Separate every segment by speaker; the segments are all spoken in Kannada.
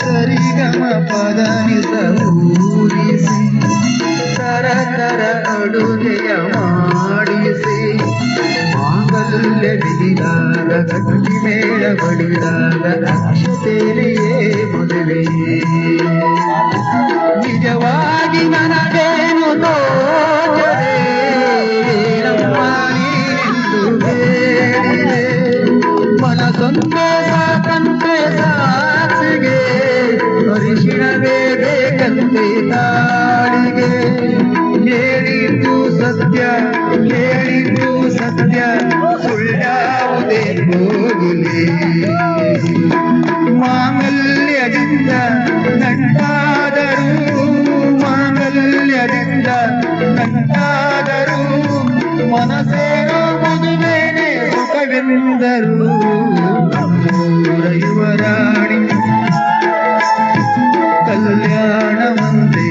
Speaker 1: ಸರಿಗಮ ಪದನಿಸ ಊರಿಸಿ ತರ ತರ ಅಡುಗೆಯ ಮಾಡಿಸಿ ಮಾಂಗಲ್ಯ ಬಿಡಿದಾಗ ಗಟ್ಟಿ ಮೇಳ ಬಡಿದಾಗ ಅಕ್ಷತೆಯೇ ಮದುವೆ ಸಾಕಂತೆ ಸಾಸಿಗೆ ಅರಿಶಿಣವೇ ಬೇಕಂತೆ ತಾಳಿಗೆ. ಹೇಳಿದ್ದು ಸತ್ಯ ಹೇಳಿದ್ದು ಸತ್ಯ ಸುಳ್ಳ್ಯಾವುದೇ ಹೋಗಲಿ ಮಾಂಗಲ್ಯದಿಂದ ನಂಟಾದರೂ ಮಾಂಗಲ್ಯದಿಂದ ನಂಟಾದರೂ ಮನಸೇನೋ ಮದುವೆನೆ ಸುಖವೆಂದರು. ನಮ್ಮೂರ ಯುವರಾಣಿ ಕಲ್ಯಾಣವಂತೆ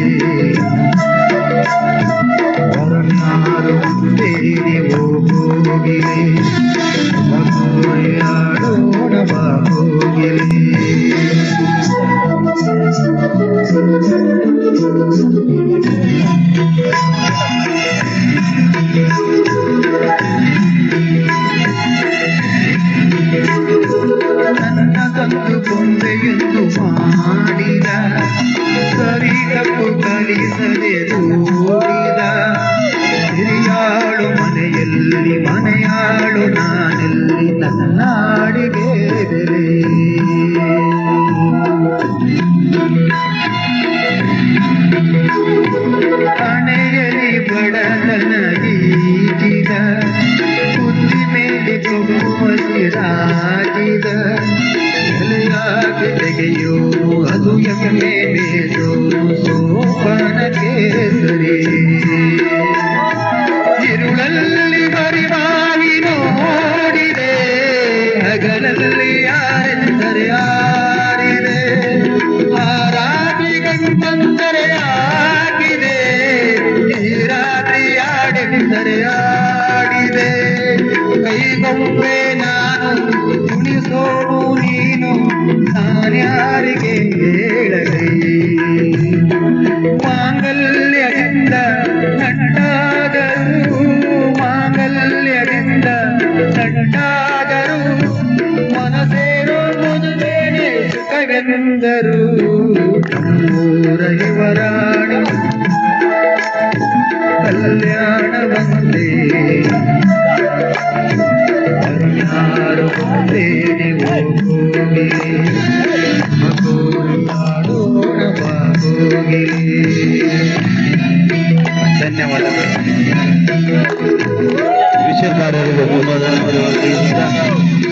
Speaker 1: ವರನಾರು ತೇರಿ ಹೋಗಿಲೆ ಮಗುವಯಾಡೋಣ ಮಾಡಿದ ಸರಿ ತಪ್ಪು ಕಲಿಸದೆ ದೂಡಿದ ಹಿರಿಯಾಳು ಮನೆಯಲ್ಲಿ, ಮನೆಯಾಳು ನಾನೆಲ್ಲಿ ನನ್ನಾಡಿಗೆ ಹಣೆಯಲ್ಲಿ ಬಡತನ ಈಜಿದ ಬುದ್ಧಿ ಮೇಲೆ ಕೊಬ್ಬಸಿರಾಜಿದ ಎಲೆಯಾಗಿ ತೆಗೆಯೋನು ಅದು ಎಮ್ಮೆ ಬೇಡೋ ಸೋಪನ ಕೇಸರಿ ನಾನ್ಯಾರಿಗೆ ಹೇಳಲಿ. ಮಾಂಗಲ್ಯದಿಂದ ನಂಟಾದರೂ ಮಾಂಗಲ್ಯದಿಂದ ನಂಟಾದರೂ ಮನಸೇರೋ ಮದುವೆನೆ ಸುಖವೆಂದರು. ನಮ್ಮೂರ ಯುವರಾಣಿ ಮುಂದೇನೆ ಹೋಗಿ. ಧನ್ಯವಾದಗಳು
Speaker 2: ವಿಷಯ ಕಾರ್ಯದಲ್ಲಿ ತುಂಬ ಧನ್ಯವಾದಗಳು.